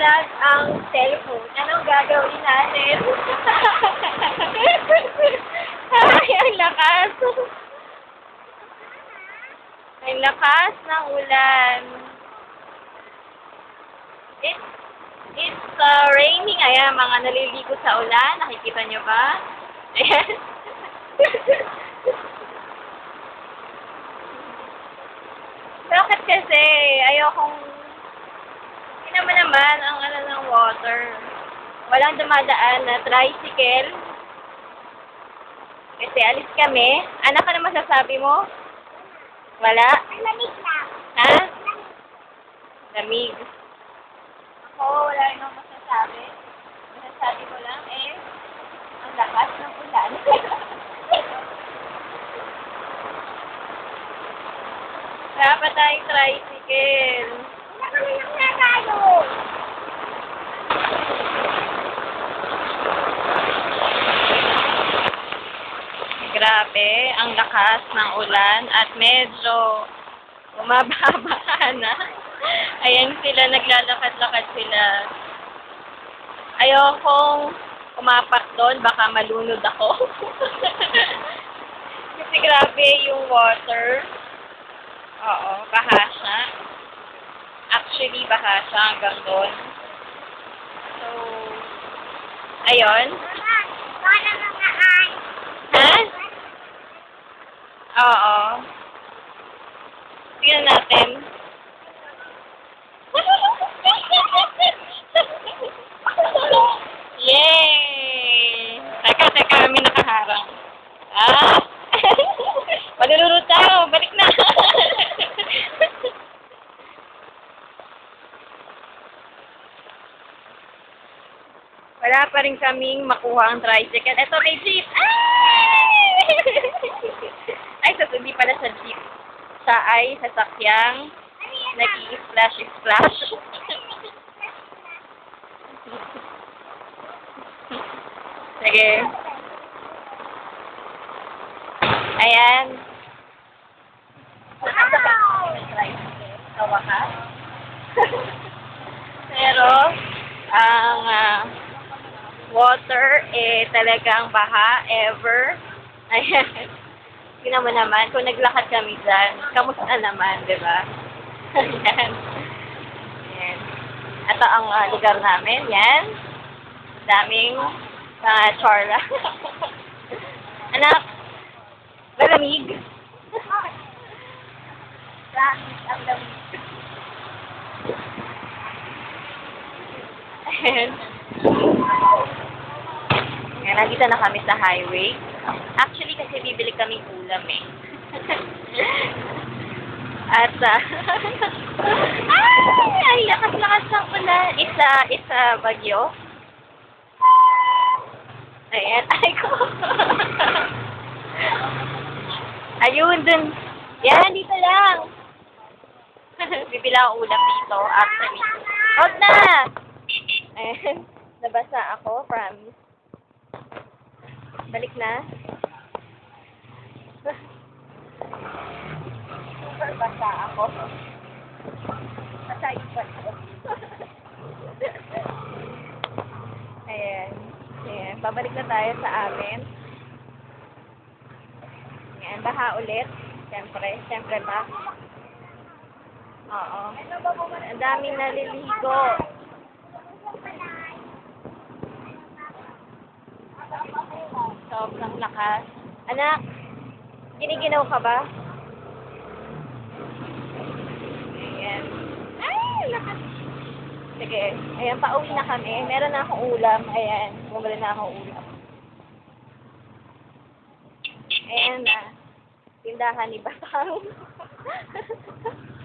nag-vlog ang cellphone. Anong gagawin natin? Ay, ang lakas. Ang lakas ng ulan. It's, it's uh, raining. Ayan, mga naliligo sa ulan. Nakikita nyo ba? Ayan. Bakit kasi? Ayokong... Hindi naman ang ano ng water. Walang dumadaan na tricycle. Kasi alis kami. Ano ka na masasabi mo? Wala? Lamig lang. Ha? Lamig. Ako, wala rin akong masasabi. Masasabi ko lang eh, ang lakas ng ulan. Pa tayong tricycle. Nakalimang na tayo. Grabe, ang lakas ng ulan at medyo bumababa na. Ayan sila, naglalakad-lakad sila. Ayokong kumapak doon, baka malunod ako. Kasi grabe yung water. Oo, baha siya. Actually, baha siya hanggang doon. So, ayun. Mama, baka na mga ay. Ha? Oo. Tingnan natin. Yay! Teka, teka, kami nakaharang. Ah! Malulunod tayo. Balik na. Wala pa rin kaming makuha ang tricycle. Ito kay Jeep. Ay! Ay, sa hindi pala sa Jeep. Siya ay sasakyang nag-i-splash-splash. Sige. Ayan. Sa wakas. Pero, ang ah, water, eh, talagang baha, ever. Ayan. Tingnan mo naman, kung naglakad kami dyan, kamusta naman, di ba? Ayan. Ayan. Ito ang ah, lugar namin, yan. Daming uh, chorla. Anak, malamig. Promise, ang lamig. Ayan. Ayan, nandito na kami sa highway. Actually, kasi bibili kaming ulam eh. At, ah, ay, ay, lakas-lakas ng ulan. Isa, isa bagyo. Ayan, ay ko. Ayun, dun. Yan, dito lang. Bibila ako ulam dito, actually. Huwag na! Ayan, nabasa ako, promise. Balik na. Basa ako. Basa yung bato. Ayan. Ayan. Babalik na tayo sa amin. Ayan. Baha ulit. Siyempre. Siyempre ba? Oo. Ang daming naliligo. Sobrang lakas. Anak, giniginaw ka ba? Ayan. Ay, lakas. Sige. Ayan, pauwi na kami. Meron na akong ulam. Ayan, bumili na akong ulam. Ayan na. Tindahan ni Batang.